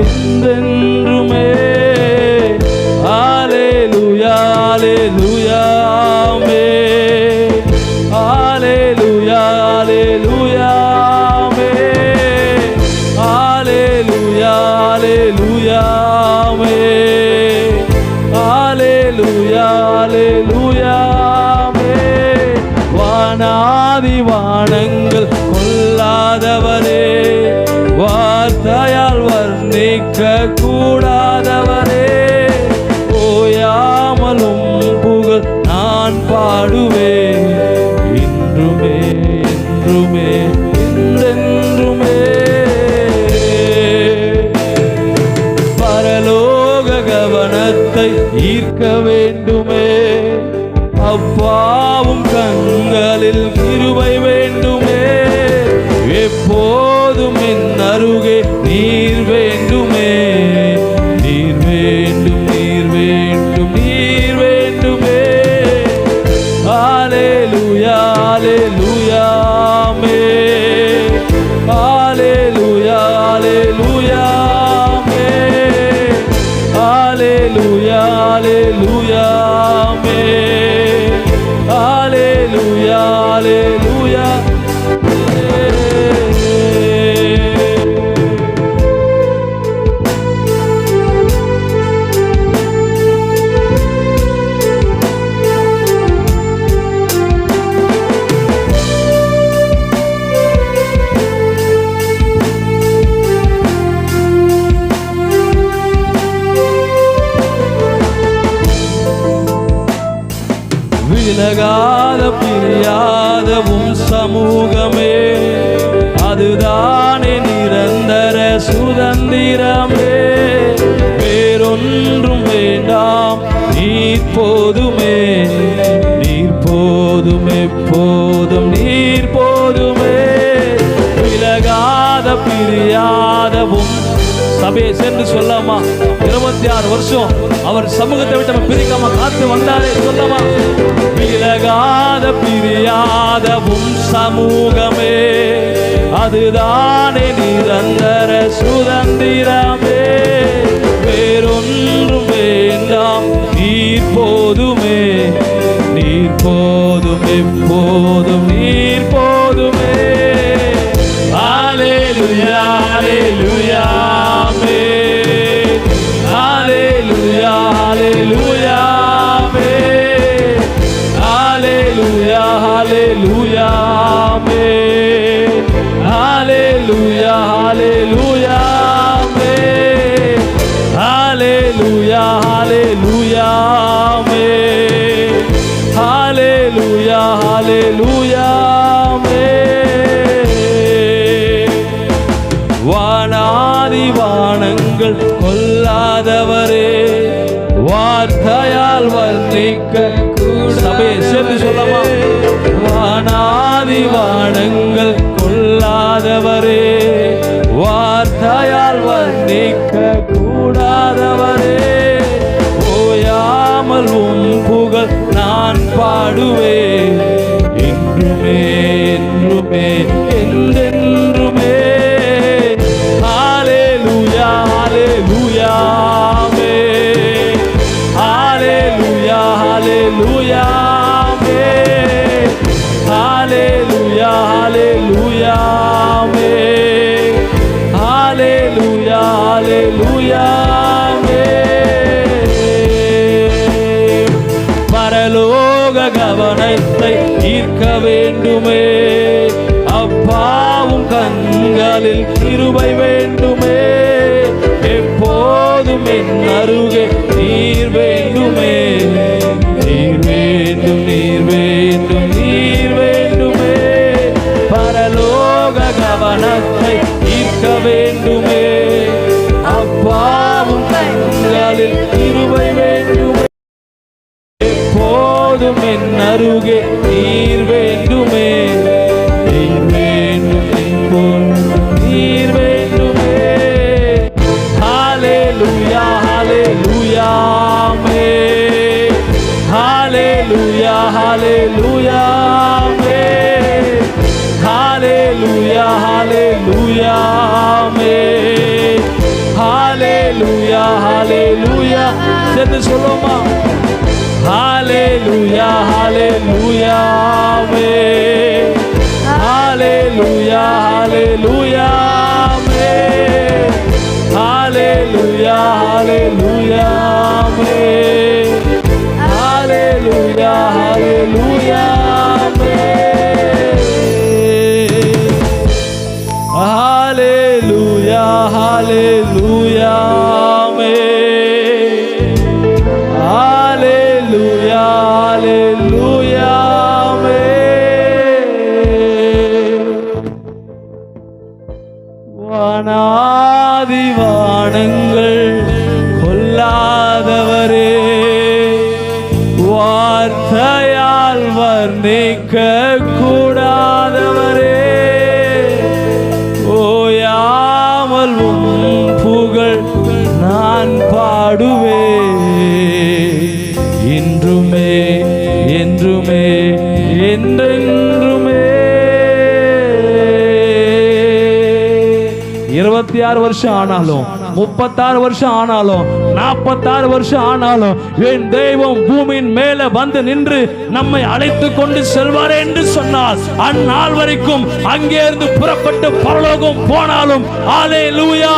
என்றென்றுமே ஈர்க்க Hallelujah. அதுதானே நிரந்தர சுதந்திரமே. வேறொன்றும் வேண்டாம் நீர் போதுமே. நீர் போதும் எப்போதும் நீர் போதுமே. விலகாத பிரியாதவும் சபையை சென்று சொல்லாமா? இருபத்தி ஆறு வருஷம் அவர் சமூகத்தை விட்டு நம்ம பிரிக்காம காத்து வந்தாரே சொல்லாமா விலகாத பிரியாதவும் சமூகமே. அதுதானே நிரந்தர சுதந்திரமே. வேறொன்றும் வேண்டாம் நீர் போதுமே. நீர் போதும். வானங்கள் கொல்லாதவரே. வார்த்தையால் வர்ணிக்க சபையை சேர்ந்து சொல்லமா வானாதி வானங்கள் கொல்லாதவரே. வார்த்தையால் வர்ணிக்க கூடாதவரே ஓயாமல் உன் புகழ் நான் பாடுவேன். ஹalleluya ஆமென் ஹalleluya ஹalleluya ஆமென் பரலோக கவனத்தை ஈர்க்க வேண்டுமே. அப்பாவும் கண்களில் கிருபை வேண்டுமே. எப்போதும் என் அருகே நீர் வேண்டுமே. கேட்க வேண்டுமே. அப்பாவும் கண்களில் இருவை வேண்டுமே. எப்போதும் என் அருகே நீர் வேண்டுமே. நீர் வேண்டும் எப்போதும் நீர் வேண்டுமே. ஹalleluya. Hallelujah, Amen. Hallelujah, Hallelujah. சேர்ந்து சொல்லுமா Hallelujah, Hallelujah, Amen. Hallelujah, Hallelujah, Amen. Hallelujah, Hallelujah, Amen. Hallelujah, Hallelujah. இருபத்தாறு வருஷம் ஆனாலும் முப்பத்தாறு வருஷம் ஆனாலும் நாற்பத்தாறு வருஷம் ஆனாலும் என் தெய்வம் பூமியின் மேல வந்து நின்று நம்மை அழைத்து கொண்டு செல்வாரே என்று சொன்னால் அந்நாள் வரைக்கும் அங்கே இருந்து புறப்பட்டு பரலோகம் போனாலும் ஆலே லூயா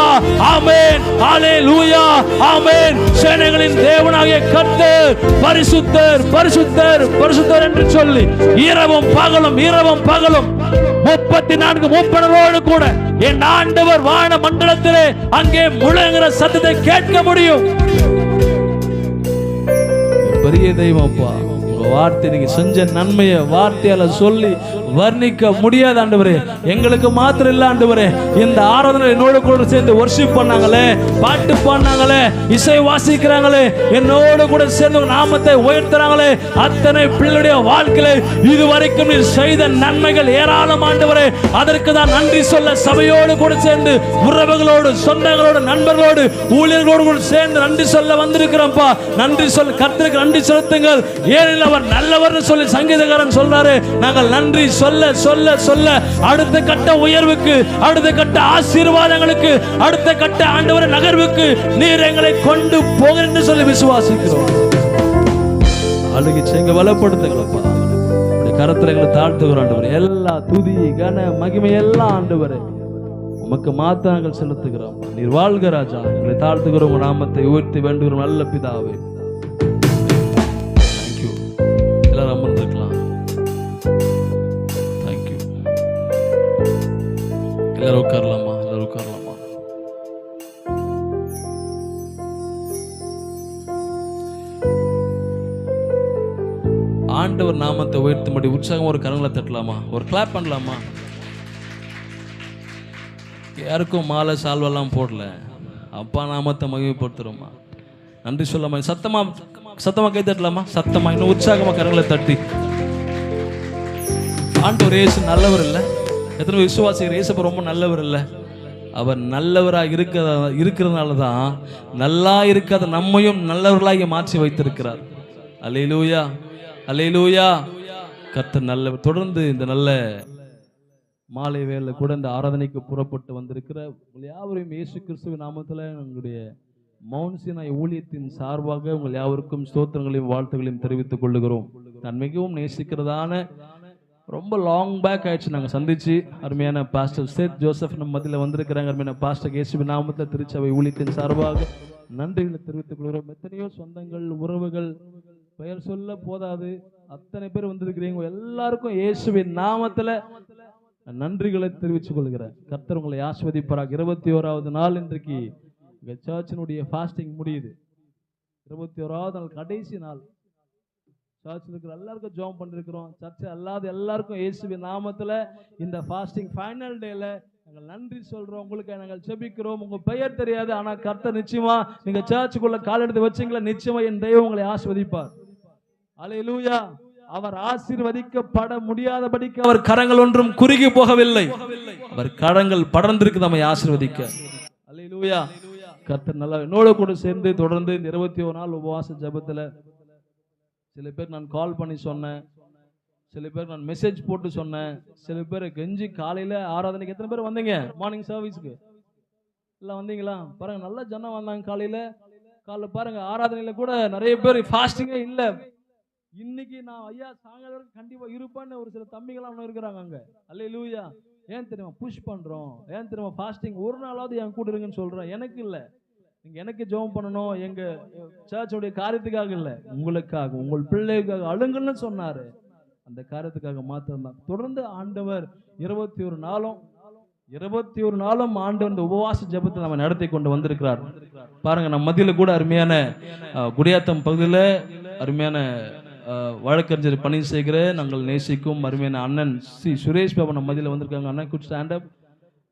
ஆமேன் ஆலே லூயா ஆமேன். சேனைகளின் தேவனாகிய கர்த்தர் பரிசுத்தர் பரிசுத்தர் பரிசுத்தர் என்று சொல்லி இரவும் பகலும் இரவும் பகலும் முப்பத்தி நான்கு மூப்பனரோடு கூட என் ஆண்டவர் வான மண்டலத்திலே அங்கே முழங்குற சத்தத்தை கேட்க முடியும். பெரிய தெய்வம் அப்பா. உங்க வார்த்தை நீங்க செஞ்ச நன்மையை வார்த்தையால சொல்லி வர்ணிக்க முடியாது ஆண்டவரே. எங்களுக்கு மாத்திரம் இல்ல ஆண்டவரே. இந்த ஆராதனை என்னோட கூட சேர்ந்து ஒர்ஷிப் பண்ணாங்களே பாட்டு பாடினாங்களே இசை வாசிக்கிறாங்களே என்னோட கூட சேர்ந்து நாமத்தை உயர்த்துறாங்களே. அத்தனை பிள்ளைடைய வாழ்க்கையில இதுவரைக்கும் நீ செய்த நன்மைகள் ஏராளம் ஆண்டவரே. அதற்கு தான் நன்றி சொல்ல சபையோடு கூட சேர்ந்து உறவுகளோடு சொந்தங்களோடு நண்பர்களோடு ஊழியர்களோடு கூட சேர்ந்து நன்றி சொல்ல வந்திருக்கிறோம்ப்பா. நன்றி சொல்ல கர்த்தருக்கு நன்றி செலுத்துங்கள். ஏனில் அவர் நல்லவர்னு சொல்லி சங்கீதக்காரன் சொல்றாரு. நாங்கள் நன்றி சொல்ல சொல்ல சொல்ல. அடுத்த கட்ட உயர்வுக்கு அடுத்த கட்ட ஆசீர்வாதங்களுக்கு அடுத்த கட்ட ஆண்டவர் நகர்வுக்கு நீர் எங்களை கொண்டு போக என்று சொல்லி விசுவாசிக்கிறோம். அழுகி எங்க வளப்படுத்துங்களப்பா உடைய கரத்துல எங்களை தாழ்த்துகிறோம் ஆண்டவர். எல்லா துதி கன மகிமை எல்லாம் ஆண்டவர். உமக்கு மாத்த நாங்கள் செலுத்துகிறோம். நீர் வாழ்க ராஜா. எங்களை தாழ்த்துகிறோம் நாமத்தை உயர்த்தி வேண்டுகிறோம் நல்ல பிதாவே. எல்லாரும் உட்காரலாமா? எல்லாரும் உட்காரலாமா? ஆண்டவர் நாமத்தை உயர்த்தும்படி உற்சாகம் ஒரு கரங்களை தட்டலாமா? ஒரு கிளாப் பண்ணலாமா? யாருக்கும் மாலை சால்வெல்லாம் போடல. அப்பா நாமத்தை மகிமைப்படுத்துறோமா? நன்றி சொல்லாமா சத்தமா சத்தமா கை தட்டலாமா? சத்தமா இன்னும் உற்சாகமா கரங்களை தட்டி. ஆண்டவர் ஏசு நல்லவர் இல்லை. எத்தனை விசுவாசிகள் ஏசப்ப ரொம்ப நல்லவர் இல்லை. அவர் நல்லவராக இருக்கிற இருக்கிறதுனால தான் நல்லா இருக்காத நம்மையும் நல்லவர்களாக மாற்றி வைத்திருக்கிறார். அலையிலூயா அலையிலூயா கத்த நல்லவர். தொடர்ந்து இந்த நல்ல மாலை வேளை கூட இந்த ஆராதனைக்கு புறப்பட்டு வந்திருக்கிற உங்கள் யாவரையும் இயேசு கிறிஸ்துவின் நாமத்தில் உங்களுடைய மௌன்சினாய் ஊழியத்தின் சார்பாக உங்கள் யாவருக்கும் ஸ்தோத்திரங்களையும் வாழ்த்துகளையும் தெரிவித்துக் கொள்ளுகிறோம். நான் மிகவும் நேசிக்கிறதான ரொம்ப லாங் பேக் ஆயிடுச்சு. நாங்கள் சந்திச்சு அருமையான பாஸ்டர் சேத் ஜோசப் நம்ம மத்தியில் வந்திருக்கிறாங்க. அருமையான பாஸ்டர் இயேசுவின் நாமத்தில் திருச்சபை ஊழியத்தின் சார்பாக நன்றிகளை தெரிவித்துக் கொள்கிறோம். எத்தனையோ சொந்தங்கள் உறவுகள் பெயர் சொல்ல போதாது. அத்தனை பேர் வந்திருக்கிறீங்க. எல்லாருக்கும் இயேசுவின் நாமத்தில் நன்றிகளை தெரிவித்துக் கொள்கிறேன். கர்த்தர் உங்களை ஆஸ்வதிப்பாராக இருபத்தி ஓராவது நாள் இன்றைக்கு சர்ச்சினுடைய ஃபாஸ்டிங் முடியுது. இருபத்தி ஓராவது நாள் கடைசி நாள். சர்ச்சில் இருக்கிற எல்லாருக்கும் ஜோம் பண்ணிருக்கிறோம். சர்ச்சை அல்லாத எல்லாருக்கும் இயேசுவின் நாமத்தில் இந்த ஃபாஸ்டிங் ஃபைனல் டேல நாங்கள் நன்றி சொல்கிறோம் உங்களுக்கு நாங்கள் செபிக்கிறோம் உங்கள் பெயர் தெரியாது ஆனால் கர்த்தர் நிச்சயமா நீங்கள் சர்ச்சுக்குள்ளே கால் எடுத்து வச்சீங்களா? நிச்சயமா என் தெய்வம் உங்களை ஆஸ்வதிப்பார் லூயா அவர் ஆசீர்வதிக்கப்பட முடியாதபடிக்கு அவர் கரங்கள் ஒன்றும் குறுகி போகவில்லை. அவர் கரங்கள் படர்ந்திருக்கு நம்மை ஆசீர்வதிக்க. லூயா கர்த்தர் நல்லா என்னோட கூட சேர்ந்து தொடர்ந்து இந்த இருபத்தி ஒரு நாள் உபவாச ஜபத்தில் சில பேர் நான் கால் பண்ணி சொன்னேன். சில பேர் நான் மெசேஜ் போட்டு சொன்னேன். சில பேர் கெஞ்சி காலையில் ஆராதனைக்கு எத்தனை பேர் வந்தீங்க? மார்னிங் சர்வீஸ்க்கு எல்லாம் வந்தீங்களா? பாருங்க நல்ல ஜனம் வந்தாங்க காலையில். காலைல பாருங்க ஆராதனையில் கூட நிறைய பேர் ஃபாஸ்டிங்கே இல்லை. இன்னைக்கு நான் ஐயா சாயங்காலம் வரைக்கும் இருப்பேன்னு ஒரு சில தம்பிகளாம் இன்னும் இருக்கிறாங்க அங்கே. அல்ல லூயா ஏன் தெரியுமா? புஷ் பண்ணுறோம் ஏன் தெரியுமா? ஃபாஸ்டிங் ஒரு நாளாவது என் கூட இருங்கன்னு சொல்றேன். எனக்கு இல்லை. நீங்க எனக்கு ஜெபம் பண்ணணும். எங்க சர்ச்சோடைய காரியத்துக்காக இல்லை. உங்களுக்காக உங்கள் பிள்ளைக்காக அழுங்கள்னு சொன்னாரு. அந்த காரியத்துக்காக மாத்திரம்தான். தொடர்ந்து ஆண்டவர் இருபத்தி ஒரு நாளும் இருபத்தி ஒரு நாளும் ஆண்டு வந்து உபவாச ஜெபத்தை நம்ம நடத்தி கொண்டு வந்திருக்கிறார். பாருங்க நம்ம மத்தியில் கூட அருமையான குடியாத்தம் பகுதியில் அருமையான வழக்கறிஞர் பணி செய்கிற நாங்கள் நேசிக்கும் அருமையான அண்ணன் சி. சுரேஷ் பாபு நம்ம மதியில் வந்திருக்காங்க. அண்ணன் குட் ஸ்டாண்டப்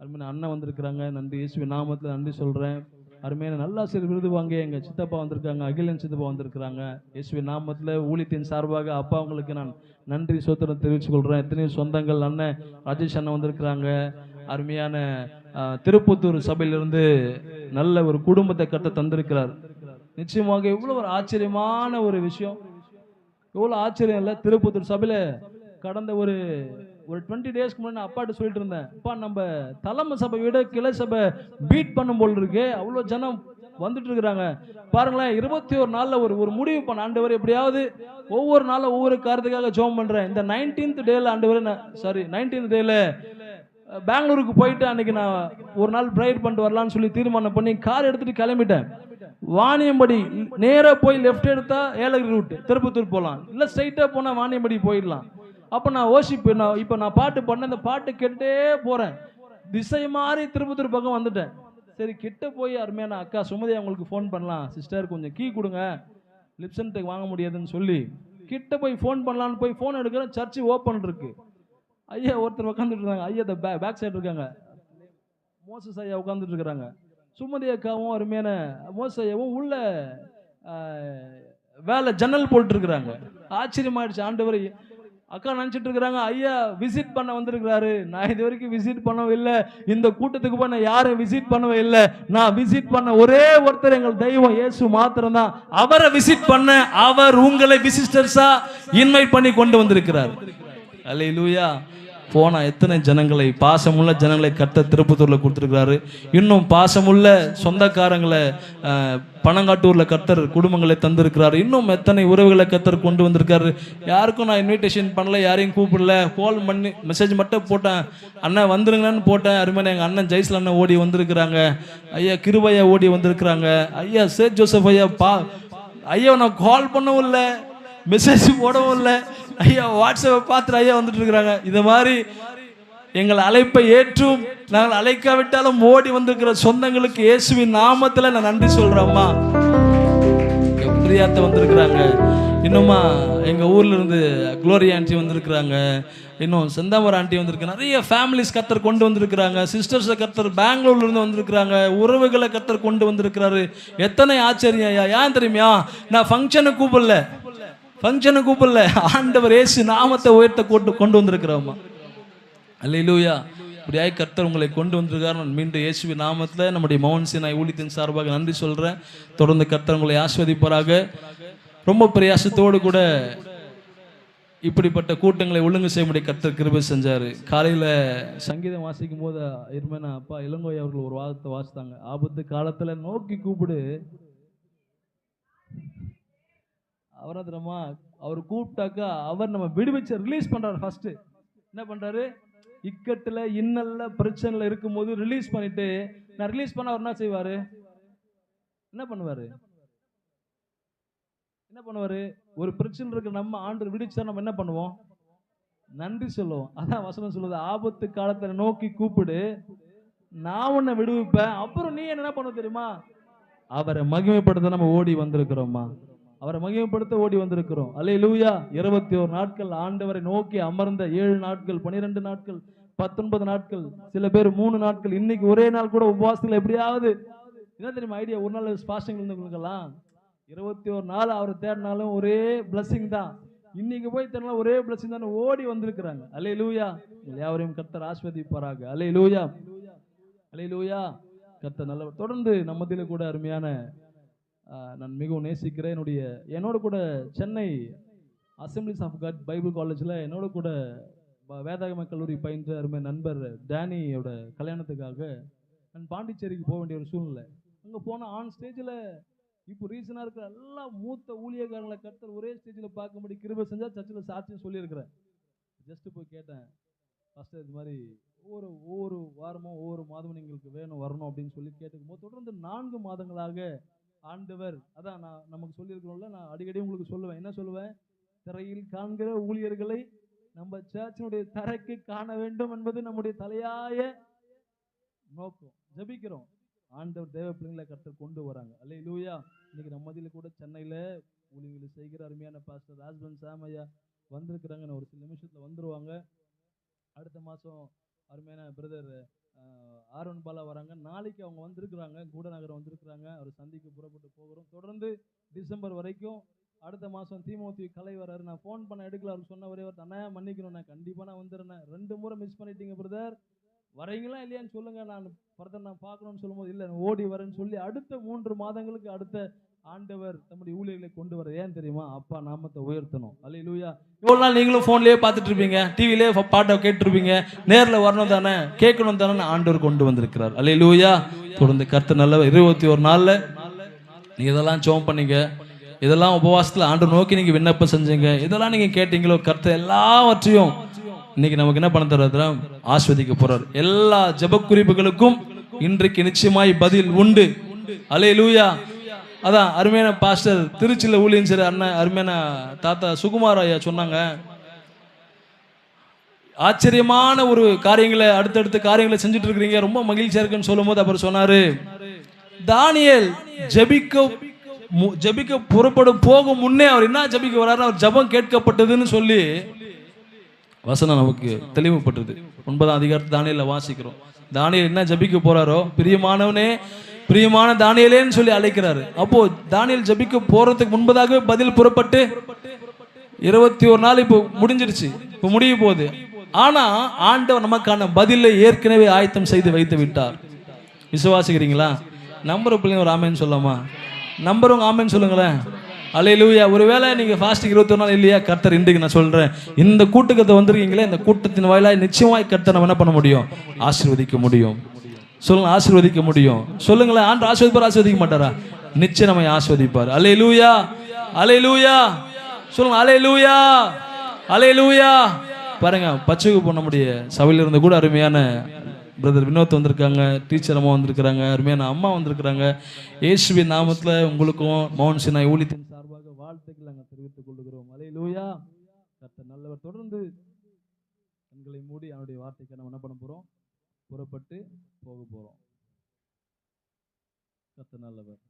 அருமையான அண்ணன் வந்திருக்கிறாங்க. நன்றி இயேசுவி நாமத்தில் நன்றி சொல்கிறேன் அருமையான நல்லாசிரியர் விருது வாங்கி எங்கள் சித்தப்பா வந்திருக்காங்க அகிலன் சித்தப்பா வந்திருக்கிறாங்க. இயேசுவின் நாமத்தில் ஊழியத்தின் சார்பாக அப்பா அவங்களுக்கு நான் நன்றி சோத்திரம் தெரிவித்துக் கொள்கிறேன் எத்தனையோ சொந்தங்கள் அண்ணன் ராஜேஷ் அண்ணன் வந்திருக்கிறாங்க. அருமையான திருப்பத்தூர் சபையிலிருந்து நல்ல ஒரு குடும்பத்தை கட்ட தந்திருக்கிறார். நிச்சயமாக இவ்வளோ ஒரு ஆச்சரியமான ஒரு விஷயம். எவ்வளோ ஆச்சரியம் இல்லை. திருப்பத்தூர் சபையில் கடந்த ஒரு ஒரு டுவெண்ட்டி டேஸ்க்கு முன்னாடி நான் அப்பாட்ட சொல்லிட்டு இருந்தேன் அப்பா நம்ம தலைமை சபை விட கிளை சபை பீட் பண்ணும் போல் இருக்கு அவ்வளோ ஜனம் வந்துட்டு இருக்கிறாங்க. பாருங்களேன் இருபத்தி ஒரு நாளில் ஒரு ஒரு முடிவு பண்ண ஆண்டவர் எப்படியாவது ஒவ்வொரு நாளும் ஒவ்வொரு காரியத்துக்காக ஜோம் பண்ணுறேன் இந்த நைன்டீன்த் டேல ஆண்டவர் சாரி நைன்டீன்த் டேல பெங்களூருக்கு போயிட்டு அன்னைக்கு நான் ஒரு நாள் ப்ரைட் பண்ணிட்டு வரலாம்னு சொல்லி தீர்மானம் பண்ணி கார் எடுத்துட்டு கிளம்பிட்டேன். வாணியம்படி நேராக போய் லெஃப்ட் எடுத்தால் ஏலகிரி ரூட் திருப்பத்தூர் போகலாம். இல்லை ஸ்ட்ரைட்டாக போனால் வாணியம்படி போயிடலாம். அப்போ நான் ஓசிப்பு நான் இப்போ நான் பாட்டு பண்ண அந்த பாட்டு கேட்டே போகிறேன் திசை மாறி திருப்பத்தூர் பக்கம் வந்துட்டேன். சரி கிட்ட போய் அருமையான அக்கா சுமதி அவங்களுக்கு ஃபோன் பண்ணலாம். சிஸ்டர் கொஞ்சம் கீ கொடுங்க. லிப்சன்ட்டுக்கு வாங்க முடியாதுன்னு சொல்லி கிட்ட போய் ஃபோன் பண்ணலான்னு போய் ஃபோன் எடுக்கிறேன். சர்ச்சு ஓப்பன் இருக்கு. ஐயா ஒருத்தர் உட்காந்துட்டு இருக்காங்க. ஐயா இந்த பே பேக் சைடு இருக்காங்க. மோசஸ் ஐயா உட்காந்துட்டு இருக்கிறாங்க. சுமதி அக்காவும் அருமையான மோசஸ் ஐயாவும் உள்ள வேலை ஜன்னல் போட்டுருக்குறாங்க ஆச்சரியமாயிடுச்சு. ஆண்டவர் அக்கா நினச்சிட்டு இருக்கிறாங்க ஐயா விசிட் பண்ண வந்திருக்கிறாரு. நான் இது வரைக்கும் விசிட் பண்ணவே இல்லை இந்த கூட்டத்துக்கு போய் நான் யாரும் விசிட் பண்ணவே இல்லை நான் விசிட் பண்ண ஒரே ஒருத்தர் எங்கள் தெய்வம் இயேசு மாத்திரம் தான் அவரை விசிட் பண்ண அவர் உங்களை விசிஸ்டர்ஸா இன்வைட் பண்ணி கொண்டு வந்திருக்கிறார். லூயா போன எத்தனை ஜனங்களை பாசமுள்ள ஜனங்களை கத்த திருப்பத்தூர்ல கொடுத்துருக்கிறாரு. இன்னும் பாசமுள்ள சொந்தக்காரங்களை பணங்காட்டூரில் கத்தர் குடும்பங்களை தந்திருக்கிறாரு. இன்னும் எத்தனை உறவுகளை கத்தர் கொண்டு வந்திருக்காரு. யாருக்கும் நான் இன்விடேஷன் பண்ணல யாரையும் கூப்பிடல. கால் பண்ணி மெசேஜ் மட்டும் போட்டேன். அண்ணன் வந்துருங்கன்னு போட்டேன். அருமையான எங்கள் அண்ணன் ஜெய்சல் அண்ணன் ஓடி வந்திருக்கிறாங்க. ஐயா கிருபையா ஓடி வந்திருக்கிறாங்க. ஐயா சேத் ஜோசப் ஐயா பா ஐயா நான் கால் பண்ணவும் இல்லை. மெசேஜ் போடவும் இல்லை. ஐயா வாட்ஸ்அப்பை பார்த்துட்டு ஐயா வந்துட்டு இருக்கிறாங்க இது மாதிரி எங்கள் அழைப்பை ஏற்றும் நாங்கள் அழைக்காவிட்டாலும் ஓடி வந்திருக்கிற சொந்தங்களுக்கு இயேசுவின் நாமத்தில் நான் நன்றி சொல்கிறேம்மா பிரியாத்த வந்திருக்கிறாங்க? இன்னுமா எங்கள் ஊரில் இருந்து குளோரி ஆண்டி வந்திருக்கிறாங்க. இன்னும் செந்தாமர் ஆண்டி வந்திருக்கு. நிறைய ஃபேமிலிஸ் கத்தர் கொண்டு வந்திருக்கிறாங்க. சிஸ்டர்ஸை கத்தர் பெங்களூர்லேருந்து வந்திருக்கிறாங்க. உறவுகளை கத்தர் கொண்டு வந்திருக்கிறாரு. எத்தனை ஆச்சரியம் ஐயா. ஏன் தெரியுமா? நான் ஃபங்க்ஷனை கூப்பிடல. ஃபங்க்ஷனை கூப்பிடல. ஆண்டவர் ஏசு நாமத்தை உயர்த்த கொண்டு கொண்டு வந்திருக்கிறோம்மா. அல்லேலூயா. இப்படியாய் கர்த்தர் உங்களை கொண்டு வந்திருக்கார். நான் மீண்டும் இயேசுவி நாமத்தில் நம்முடைய மௌன் சினாய் ஊழியத்தின் சார்பாக நன்றி சொல்கிறேன் தொடர்ந்து கர்த்தர் உங்களை ஆஸ்வதிப்பாராக ரொம்ப பிரயாசத்தோடு கூட இப்படிப்பட்ட கூட்டங்களை ஒழுங்கு செய்ய முடிய கர்த்தர் கிருபை செஞ்சார். காலையில் சங்கீதம் வாசிக்கும் போது இருமேனா அப்பா இளங்கோய் அவர்கள் ஒரு வாதத்தை வாசித்தாங்க. ஆபத்து காலத்தில் நோக்கி கூப்பிடு. அவரை தெரியுமா அவர் கூப்பிட்டாக்கா அவர் நம்ம விடுவிச்சு ரிலீஸ் பண்றாரு ஃபர்ஸ்ட் என்ன பண்றாரு? இக்கட்டுல இன்னல்ல பிரச்சனைல இருக்கும்போது ரிலீஸ் பண்ணிட்டு நான் ரிலீஸ் பண்ண அவர் என்ன செய்வாரு? என்ன பண்ணுவாரு? என்ன பண்ணுவாரு? ஒரு பிரச்சனை இருக்கு நம்ம ஆண்டு விடுச்சா நம்ம என்ன பண்ணுவோம்? நன்றி சொல்லுவோம். அதான் வசனம் சொல்லுது ஆபத்து காலத்தை நோக்கி கூப்பிடு. நான் உன்னை விடுவிப்பேன். அப்புறம் நீ என்ன பண்ண தெரியுமா? அவரை மகிமைப்படுத்த நம்ம ஓடி வந்திருக்கிறோம்மா. அவரை மகிமைப்படுத்த ஓடி வந்திருக்கிறோம். அல்லே லூயா இருபத்தி ஒரு நாட்கள் ஆண்டவரை நோக்கி அமர்ந்த ஏழு நாட்கள் பனிரெண்டு நாட்கள் பத்தொன்பது நாட்கள் சில பேர் மூணு நாட்கள். இன்னைக்கு ஒரே நாள் கூட உபவாசத்தில் எப்படியாவது? என்ன தெரியுமா ஐடியா ஒரு நாள் ஃபாஸ்டிங் இருந்தவங்களுக்கெல்லாம் இருபத்தி ஒரு நாள் அவர் தேடினாலும் ஒரே பிளஸ்ஸிங் தான். இன்னைக்கு போய் தேடினாலும் ஒரே பிளஸ்ஸிங் தான் ஓடி வந்திருக்கிறாங்க. அலே லூயா யாவரையும் கத்தர் ஆஸ்வதிப்பாராக அலே லூயா அலே லூயா கத்த நல்லவர். தொடர்ந்து நம்மதில கூட அருமையான நான் மிகவும் நேசிக்கிறேன். என்னுடைய என்னோட கூட Chennai Assemblies of God Bible காலேஜில் என்னோட கூட வேதாகம கல்லூரி பயின்ற அருமை நண்பர் டேனியோட கல்யாணத்துக்காக நான் பாண்டிச்சேரிக்கு போக வேண்டிய ஒரு சூழ்நிலை. அங்கே போனால் ஆன் ஸ்டேஜில் இப்போ ரீசனாக இருக்கிற எல்லா மூத்த ஊழியக்காரங்களை கர்த்தர் ஒரே ஸ்டேஜில் பார்க்கும்படி கிருபை செஞ்சால் சர்ச்சில் சாட்சியம் சொல்லியிருக்கிறேன் ஜஸ்ட்டு போய் கேட்டேன். ஃபஸ்ட்டு இது மாதிரி ஒவ்வொரு ஒவ்வொரு வாரமும் ஒவ்வொரு மாதமும் எங்களுக்கு வேணும் வரணும் அப்படின்னு சொல்லி கேட்டுக்கும் போது தொடர்ந்து நான்கு மாதங்களாக ஆண்டவர். அதான் நான் நமக்கு சொல்லியிருக்கிறோம்ல நான் அடிக்கடி உங்களுக்கு சொல்லுவேன். என்ன சொல்லுவேன்? திரையில் காண்கிற ஊழியர்களை நம்ம சர்ச்சினுடைய தரைக்கு காண வேண்டும் என்பது நம்முடைய தலையாய நோக்கம். ஜெபிக்கிறோம். ஆண்டவர் தேவ பிள்ளைங்களை கருத்தர் கொண்டு வராங்க. அல்ல லூயா இன்னைக்கு நம்ம மதியில் கூட சென்னையில் ஊழியர்கள் செய்கிற அருமையான பாஸ்டர் ராஜ்பன் சாம் ஐயா வந்திருக்கிறாங்க ஒரு சில நிமிஷத்தில் வந்துருவாங்க. அடுத்த மாதம் அருமையான பிரதர் ஆர்வன் பாலா வராங்க. நாளைக்கு அவங்க வந்திருக்கிறாங்க. கூடநகரம் வந்திருக்கிறாங்க. அவர் சந்திக்க புறப்பட்டு போகிறோம். தொடர்ந்து டிசம்பர் வரைக்கும் அடுத்த மாதம் திமுக கலை வராரு. நான் ஃபோன் பண்ண எடுக்கல. அவர் சொன்ன ஒரே ஒரு அண்ணா மன்னிக்கணும். நான் கண்டிப்பாக நான் வந்துடுறேன். ரெண்டு முறை மிஸ் பண்ணிட்டீங்க பிரதர் வரீங்களா இல்லையான்னு சொல்லுங்கள் நான் ஃபர்தர் நான் பார்க்கணும்னு சொல்லும்போது இல்லை நான் ஓடி வரேன்னு சொல்லி அடுத்த மூன்று மாதங்களுக்கு அடுத்த ஆண்டவர் நம்முடைய ஊழியர்களை கொண்டு வர ஏன் தெரியுமா? அப்பா நாமத்தை உயர்த்தணும். லூயா இவ்வளோ நாள் நீங்களும் ஃபோன்லேயே பார்த்துட்டு இருப்பீங்க டிவிலே பாட்டை கேட்டிருப்பீங்க. நேரில் வரணும் தானே கேட்கணும் தானே ஆண்டவர் கொண்டு வந்திருக்கிறார். அல்லையா தொடர்ந்து கருத்து நல்ல இருபத்தி ஒரு நாளில் நீங்கள் இதெல்லாம் ஜெபம் பண்ணீங்க. இதெல்லாம் உபவாசத்தில் ஆண்டு நோக்கி நீங்கள் விண்ணப்பம் செஞ்சீங்க. இதெல்லாம் நீங்கள் கேட்டீங்களோ கருத்து எல்லாவற்றையும் இன்னைக்கு நமக்கு என்ன பண்ண தர்றாரு ஆஸ்வதிக்க போறார். எல்லா ஜெப குறிப்புகளுக்கும் இன்றைக்கு நிச்சயமாய் பதில் உண்டு. அலே லூயா அதான் அருமையான பாஸ்டர் திருச்சியில் ஊழியன் சரி அண்ணன் அருமையான தாத்தா சுகுமார் ஐயா சொன்னாங்க. ஆச்சரியமான ஒரு காரியங்களை அடுத்தடுத்த காரியங்களை செஞ்சுட்டு இருக்கிறீங்க ரொம்ப மகிழ்ச்சியா இருக்குன்னு சொல்லும்போது அவர் சொன்னாரு தானியல் ஜெபிக்க மு- ஜெபிக்க புறப்படும் போகும் முன்னே அவர் என்ன ஜபிக்க வர்றாரு அவர் ஜெபம் கேட்கப்பட்டதுன்னு சொல்லி வசனம் நமக்கு தெளிவுபட்டது. ஒன்பதாம் அதிகாரத்தை தானியல வாசிக்கிறோம். தானியல் என்ன ஜெபிக்க போறாரோ பிரியமானவனே பிரியமான தானியலேன்னு சொல்லி அழைக்கிறாரு. அப்போ தானியல் ஜபிக்க போறதுக்கு முன்பதாகவே பதில் புறப்பட்டு இருபத்தி ஒரு நாள் இப்போ முடிஞ்சிருச்சு. இப்போ முடிய போகுது. ஆனா ஆண்டவர் நமக்கான பதிலை ஏற்கனவே ஆயத்தம் செய்து வைத்து விட்டார். விசுவாசிக்கிறீங்களா? நம்புற பிள்ளைங்க ஒரு ஆமேன்னு சொல்லாமா நம்புறவங்க ஆமேன்னு சொல்லுங்களேன். அலையிலூயா ஒருவேளை நீங்கள் ஃபாஸ்ட்டுக்கு இருபத்தொரு நாள் இல்லையா? கர்த்தர் இன்றைக்கு நான் சொல்கிறேன் இந்த கூட்டுக்கத்தை வந்திருக்கீங்களே இந்த கூட்டத்தின் வாயிலாக நிச்சயமாய் கர்த்தர் நம்ம என்ன பண்ண முடியும்? ஆசீர்வதிக்க முடியும். சொல்லுங்க ஆசீர்வதிக்க முடியும். சொல்லுங்களேன் ஆண்டு ஆஸ்வதிப்பார் ஆஸ்வதிக்க மாட்டாரா? நிச்சயம் நம்மை லூயா அலே லூயா சொல்லுங்க அலை லூயா பாருங்க பச்சைக்கு போன நம்முடைய சபையில் இருந்து கூட அருமையான பிரதர் வினோத் வந்திருக்காங்க டீச்சர் அம்மா வந்திருக்கிறாங்க அருமையான அம்மா வந்திருக்கிறாங்க. ஏசுபி நாமத்தில் உங்களுக்கும் மோகன் சின்ன ஊழியத்தின் சார்பாக வாழ்த்துக்கள் நாங்கள் தெரிவித்துக் கொள்கிறோம். அலே லூயா கத்த நல்லவர். தொடர்ந்து எங்களை மூடி அவனுடைய வார்த்தைக்கு நம்ம என்ன பண்ண போகிறோம் புறப்பட்டு போக போறோம். கத்த நல்லவர்.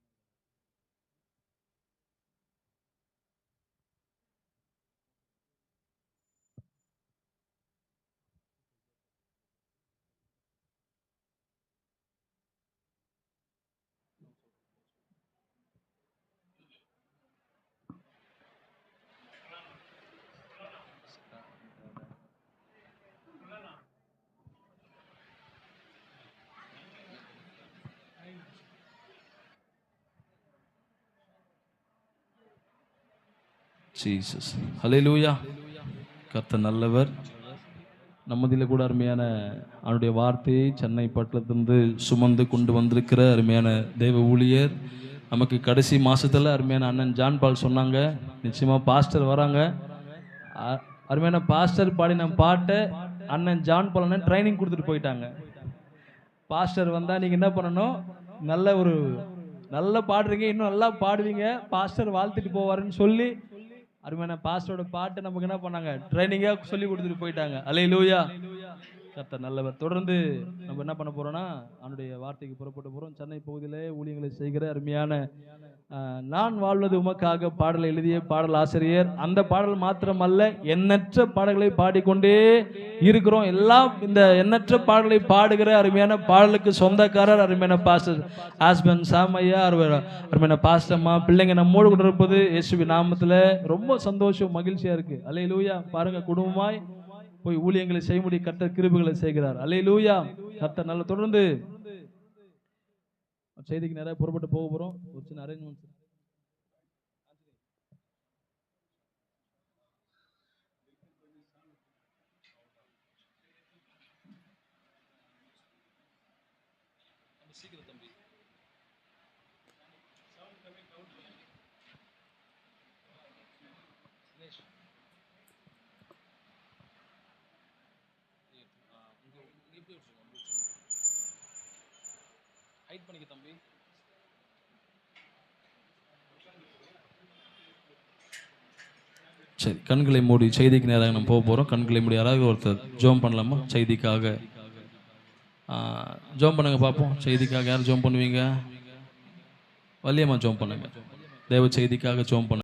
ஜீசஸ் லூயா கத்தன் நல்லவர். நம்மதில் கூட அருமையான அவனுடைய வார்த்தையை சென்னை பட்டணத்திலிருந்து சுமந்து கொண்டு வந்திருக்கிற அருமையான தெய்வ ஊழியர். நமக்கு கடைசி மாதத்தில் அருமையான அண்ணன் ஜான் பால் சொன்னாங்க. நிச்சயமாக பாஸ்டர் வராங்க. அருமையான பாஸ்டர் பாடின பாட்டை அண்ணன் ஜான் பால் அண்ணன் ட்ரைனிங் கொடுத்துட்டு போயிட்டாங்க. பாஸ்டர் வந்தால் நீங்கள் என்ன பண்ணணும்? நல்ல ஒரு நல்லா பாடுறீங்க. இன்னும் நல்லா பாடுவீங்க. பாஸ்டர் வாழ்த்துட்டு போவாருன்னு சொல்லி அருமையான பாஸ்டரோட பாட்டு நமக்கு என்ன பண்ணாங்க? ட்ரைனிங்கா சொல்லி கொடுத்துட்டு போயிட்டாங்க. அலை லூயா கத்த நல்லவர். தொடர்ந்து நம்ம என்ன பண்ண போறோம்னா அவனுடைய வார்த்தைக்கு புறப்பட்டு போறோம். சென்னை பகுதியிலே ஊழியங்களை செய்கிற அருமையான நான் வாழ்வது உமக்காக பாடல் எழுதிய பாடல் ஆசிரியர். அந்த பாடல் மாத்திரமல்ல எண்ணற்ற பாடல்களை பாடிக்கொண்டே இருக்கிறோம். எல்லாம் இந்த எண்ணற்ற பாடலை பாடுகிற அருமையான பாடலுக்கு சொந்தக்காரர் அருமையான பாஸ்டர் ஹஸ்பண்ட் சாமையா அருமையான அருமையான பாஸ்டம்மா பிள்ளைங்க நம்மோடு கூட இருப்பது இயேசுவி நாமத்தில். ரொம்ப சந்தோஷம் மகிழ்ச்சியாக இருக்குது அலை லூயா பாருங்க குடும்பமாய் போய் ஊழியங்களை செய்ய முடிய கட்ட கிருபிகளை செய்கிறார். அலை லூயா கர்த்தர் நல்ல தொடர்ந்து செய்திக்கு நேராக புறப்பட்டு போக போகிறோம் ஒரு சின்ன அரேஞ்ச்மெண்ட்ஸ் சீக்கிரம் தம்பி ஹைட் பண்ணிக்க தம்பி. சரி கண்களை மூடி செய்திக்கு நேராக நம்ம போக போகிறோம் கண்களை மூடி யாராவது ஒருத்தர் ஜோம் பண்ணலாமா? செய்திக்காக. ஜோம் பண்ணுங்க பார்ப்போம். செய்திக்காக யார் ஜோம் பண்ணுவீங்க? வள்ளியம்மா ஜோம் பண்ணுங்க. தேவ செய்திக்காக ஜோம் பண்ணுங்க.